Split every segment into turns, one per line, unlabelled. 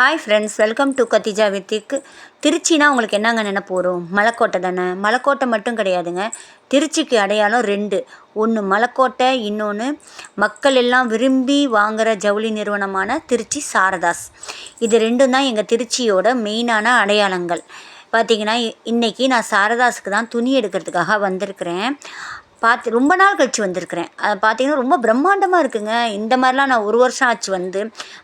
Hi friends welcome to Khadija வித்திக்கு திருச்சினா உங்களுக்கு என்னங்க நினைப்பு வரும் மலைக்கோட்டை தானே? மலைக்கோட்டை மட்டும் கிடையாதுங்க. திருச்சிக்கு அடையாளம் ரெண்டு. ஒன்று மலைக்கோட்டை இன்னொன்று மக்கள் எல்லாம் விரும்பி வாங்குகிற ஜவுளி நிறுவனமான திருச்சி சாரதாஸ். இது ரெண்டும் தான் எங்கள் திருச்சியோட மெயினான அடையாளங்கள். பார்த்திங்கன்னா இன்றைக்கி நான் சாரதாஸுக்கு தான் துணி எடுக்கிறதுக்காக வந்திருக்கிறேன். பார்த்து ரொம்ப நாள் கழித்து வந்திருக்கிறேன். அதை பார்த்தீங்கன்னா ரொம்ப பிரம்மாண்டமாக இருக்குங்க. இந்த மாதிரிலாம் நான் ஒரு வருஷம் ஆச்சு வந்து.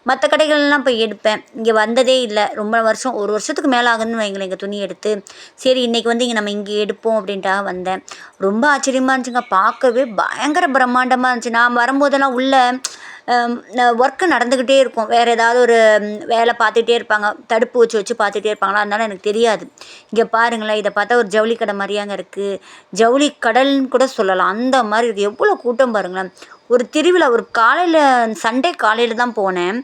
மற்ற கடைகள்லாம் போய் எடுப்பேன். இங்கே வந்ததே இல்லை. ரொம்ப வருஷம் ஒரு வருஷத்துக்கு மேலே ஆகுதுன்னு வைங்களேன் இங்கே துணி எடுத்து. சரி இன்றைக்கி வந்து இங்கே நம்ம இங்கே எடுப்போம் அப்படின்ட்டாக வந்தேன். ரொம்ப ஆச்சரியமாக இருந்துச்சுங்க. பார்க்கவே பயங்கர பிரம்மாண்டமாக இருந்துச்சு. நான் வரும்போதெல்லாம் உள்ள ஒர்க்கு நடந்துக்கிட்டே இருக்கும். வேறு ஏதாவது ஒரு வேலை பார்த்துட்டே இருப்பாங்க. தடுப்பு வச்சு வச்சு பார்த்துட்டே இருப்பாங்களா? அதனால எனக்கு தெரியாது. இங்கே பாருங்களேன் இதை பார்த்தா ஒரு ஜவுளி கடை மாதிரியாங்க இருக்குது ஜவுளி கடல்னு கூட சொல்லலாம். அந்த மாதிரி இருக்குது எவ்வளோ கூட்டம் பாருங்களேன். ஒரு திருவிழா ஒரு காலையில் சண்டே காலையில் தான் போனேன்.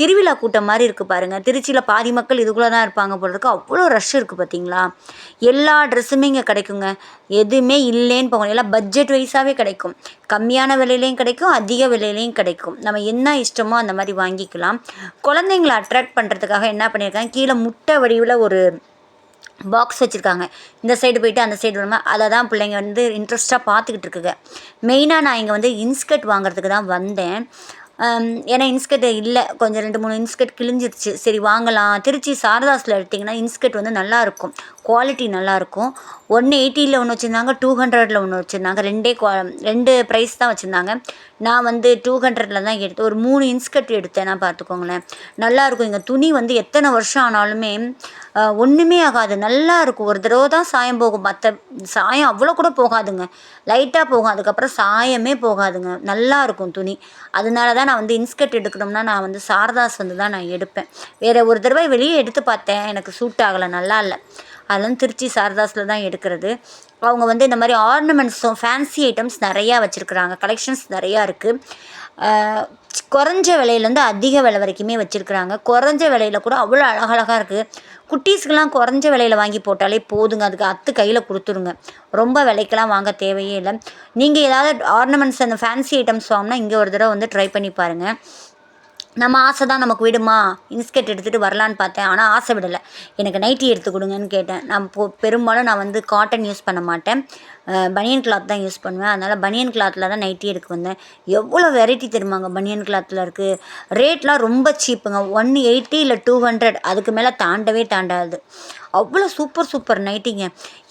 திருவிழா கூட்டம் மாதிரி இருக்குது பாருங்கள் திருச்சியில் பாதி மக்கள் இதுக்குள்ளே தான் இருப்பாங்க போல இருக்கு அவ்வளோ ரஷ் இருக்குது பார்த்தீங்களா எல்லா ட்ரெஸ்ஸுமே இங்கே கிடைக்குங்க. எதுவுமே இல்லைன்னு போகணும் எல்லாம் பட்ஜெட் வைஸாகவே கிடைக்கும். கம்மியான விலையிலையும் கிடைக்கும். அதிக விலையிலையும் கிடைக்கும். நம்ம என்ன இஷ்டமோ அந்த மாதிரி வாங்கிக்கலாம். குழந்தைங்களை அட்ராக்ட் பண்ணுறதுக்காக என்ன பண்ணியிருக்காங்க? கீழே முட்டை வடிவில் ஒரு பாக்ஸ் வச்சுருக்காங்க. இந்த சைடு போயிட்டு அந்த சைடு வருமா? அதை தான் பிள்ளைங்க வந்து இன்ட்ரெஸ்ட்டாக பார்த்துக்கிட்டு இருக்குங்க. மெயினாக நான் இங்கே வந்து இன்ஸ்கர்ட் வாங்குறதுக்கு தான் வந்தேன். ஏன்னா இன்ஸ்கர்ட் இல்லை. கொஞ்சம் ரெண்டு மூணு இன்ஸ்கர்ட் கிழிஞ்சிருச்சு. சரி வாங்கலாம். திருச்சி சாரதாஸில் எடுத்திங்கன்னா இன்ஸ்கர்ட் வந்து நல்லாயிருக்கும் குவாலிட்டி நல்லாயிருக்கும் ஒன்று எயிட்டியில் ஒன்று வச்சுருந்தாங்க டூ ஹண்ட்ரடில் ஒன்று வச்சுருந்தாங்க. ரெண்டே குவா ரெண்டு ப்ரைஸ் தான் வச்சுருந்தாங்க. நான் வந்து டூ ஹண்ட்ரடில் தான் எடுத்து ஒரு மூணு இன்ஸ்கர்ட் எடுத்தேன்னா பார்த்துக்கோங்களேன். நல்லாயிருக்கும் இங்கே துணி வந்து எத்தனை வருஷம் ஆனாலுமே ஒன்றுமே ஆகாது. நல்லா இருக்கும் ஒரு தடவை தான் சாயம் போகும். மற்ற சாயம் அவ்வளோ கூட போகாதுங்க. லைட்டாக போகும். அதுக்கப்புறம் சாயமே போகாதுங்க. நல்லா இருக்கும் துணி. அதனால தான் நான் வந்து இன்ஸ்கர்ட் எடுக்கணும்னா நான் வந்து சாரதாஸ் வந்து தான் நான் எடுப்பேன். வேறு ஒரு தடவை வெளியே எடுத்து பார்த்தேன். எனக்கு சூட் ஆகலை நல்லா இல்லை. அதெல்லாம் திருச்சி சாரதாஸில் தான் எடுக்கிறது. அவங்க வந்து இந்த மாதிரி ஆர்னமெண்ட்ஸும் ஃபேன்சி ஐட்டம்ஸ் நிறையா வச்சுருக்குறாங்க. கலெக்ஷன்ஸ் நிறையா இருக்குது குறைஞ்ச விலையிலேருந்து அதிக விலை வரைக்குமே வச்சுருக்குறாங்க. குறைஞ்ச விலையில் கூட அவ்வளோ அழகழகாக இருக்குது குட்டீஸ்க்கெலாம் குறைஞ்ச விலையில் வாங்கி போட்டாலே போதுங்க. அதுக்கு அத்து கையில் கொடுத்துருங்க. ரொம்ப விலைக்கெல்லாம் வாங்க தேவையே இல்லை. நீங்கள் ஏதாவது ஆர்னமெண்ட்ஸ் அந்த ஃபேன்சி ஐட்டம்ஸ் வாங்கினா இங்கே ஒரு தடவை வந்து ட்ரை பண்ணி பாருங்கள் நம்ம ஆசை தான் நமக்கு விடுமா? இன்ஸ்கெட் எடுத்துகிட்டு வரலான்னு பார்த்தேன். ஆனால் ஆசை விடலை. எனக்கு நைட்டி எடுத்து கொடுங்கன்னு கேட்டேன். நான் போ பெரும்பாலும் நான் வந்து காட்டன் யூஸ் பண்ண மாட்டேன். பனியன் கிளாத் தான் யூஸ் பண்ணுவேன். அதனால் பனியன் கிளாத்தில் தான் நைட்டி எடுக்க வந்தேன். எவ்வளோ வெரைட்டி தருமாங்க பனியன் கிளாத்தில் இருக்குது ரேட்லாம் ரொம்ப சீப்புங்க ஒன் எயிட்டி இல்லை டூ ஹண்ட்ரட் அதுக்கு மேலே தாண்டவே தாண்டாது. அவ்வளோ சூப்பர் சூப்பர் நைட்டிங்க.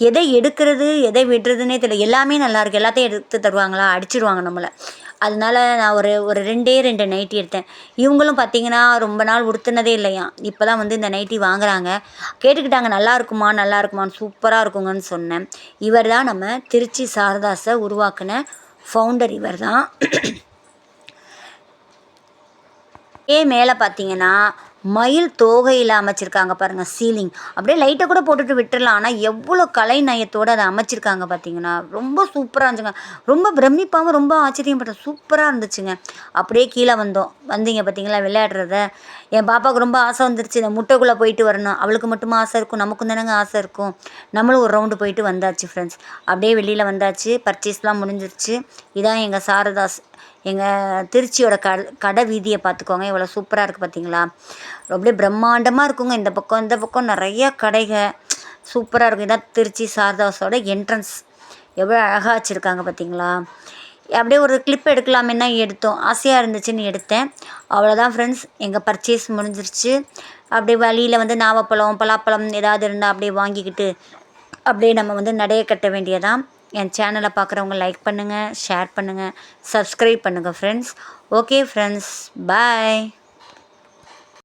எதை எடுக்கிறது எதை விடுறதுன்னே தெரியல. எல்லாமே நல்லாயிருக்கு எல்லாத்தையும் எடுத்து தருவாங்களா? அடிச்சிடுவாங்க நம்மளை. அதனால நான் ஒரு ஒரு ரெண்டே ரெண்டு நைட்டி எடுத்தேன். இவங்களும் பார்த்தீங்கன்னா ரொம்ப நாள் உடுத்துனதே இல்லையா? இப்போ தான் வந்து இந்த நைட்டி வாங்குறாங்க. கேட்டுக்கிட்டாங்க நல்லா இருக்குமா நல்லா இருக்குமான்னு சூப்பராக இருக்குங்கன்னு சொன்னேன். இவர் தான் நம்ம திருச்சி சாரதாஸை உருவாக்கின ஃபவுண்டர் இவர் தான் ஏ மேலே பார்த்தீங்கன்னா மயில் தோகையில் அமைச்சிருக்காங்க பாருங்கள் சீலிங் அப்படியே லைட்டை கூட போட்டுட்டு விட்டுடலாம் ஆனால் எவ்வளோ கலை நயத்தோடு அதை அமைச்சிருக்காங்க பார்த்தீங்கன்னா ரொம்ப சூப்பராக இருந்துச்சுங்க. ரொம்ப பிரமிப்பாகவும் ரொம்ப ஆச்சரியப்பட்டேன் சூப்பராக இருந்துச்சுங்க. அப்படியே கீழே வந்தோம். வந்தீங்க பார்த்தீங்களா விளையாடுறத. என் பாப்பாவுக்கு ரொம்ப ஆசை வந்துருச்சு இந்த முட்டைக்குள்ளே போயிட்டு வரணும். அவளுக்கு மட்டுமா ஆசை இருக்கும்? நமக்கும் தானேங்க ஆசை இருக்கும். நம்மளும் ஒரு ரவுண்டு போயிட்டு வந்தாச்சு ஃப்ரெண்ட்ஸ் அப்படியே வெளியில் வந்தாச்சு பர்ச்சேஸ்லாம் முடிஞ்சிருச்சு. இதான் எங்கள் சாரதாஸ் எங்கள் திருச்சியோட கட கடை வீதியை பார்த்துக்கோங்க. இவ்வளோ சூப்பராக இருக்குது பார்த்தீங்களா அப்படியே பிரம்மாண்டமாக இருக்குங்க இந்த பக்கம் இந்த பக்கம் நிறைய கடைக சூப்பராக இருக்கும். இதான் திருச்சி சாரதாஸோட என்ட்ரன்ஸ் எவ்வளோ அழகாக வச்சுருக்காங்க பார்த்தீங்களா அப்படியே ஒரு கிளிப் எடுக்கலாமேனா எடுத்தோம். ஆசையாக இருந்துச்சுன்னு எடுத்தேன். அவ்வளோதான் ஃப்ரெண்ட்ஸ் எங்கள் பர்ச்சேஸ் முடிஞ்சிருச்சு. அப்படியே வழியில் வந்து நாவப்பழம் பலாப்பழம் ஏதாவது இருந்தால் அப்படியே வாங்கிக்கிட்டு அப்படியே நம்ம வந்து நடைய கட்ட வேண்டியதான் என் சேனலை பார்க்குறவங்க லைக் பண்ணுங்கள் ஷேர் பண்ணுங்கள் சப்ஸ்கிரைப் பண்ணுங்கள் ஃப்ரெண்ட்ஸ் ஓகே ஃப்ரெண்ட்ஸ் பாய்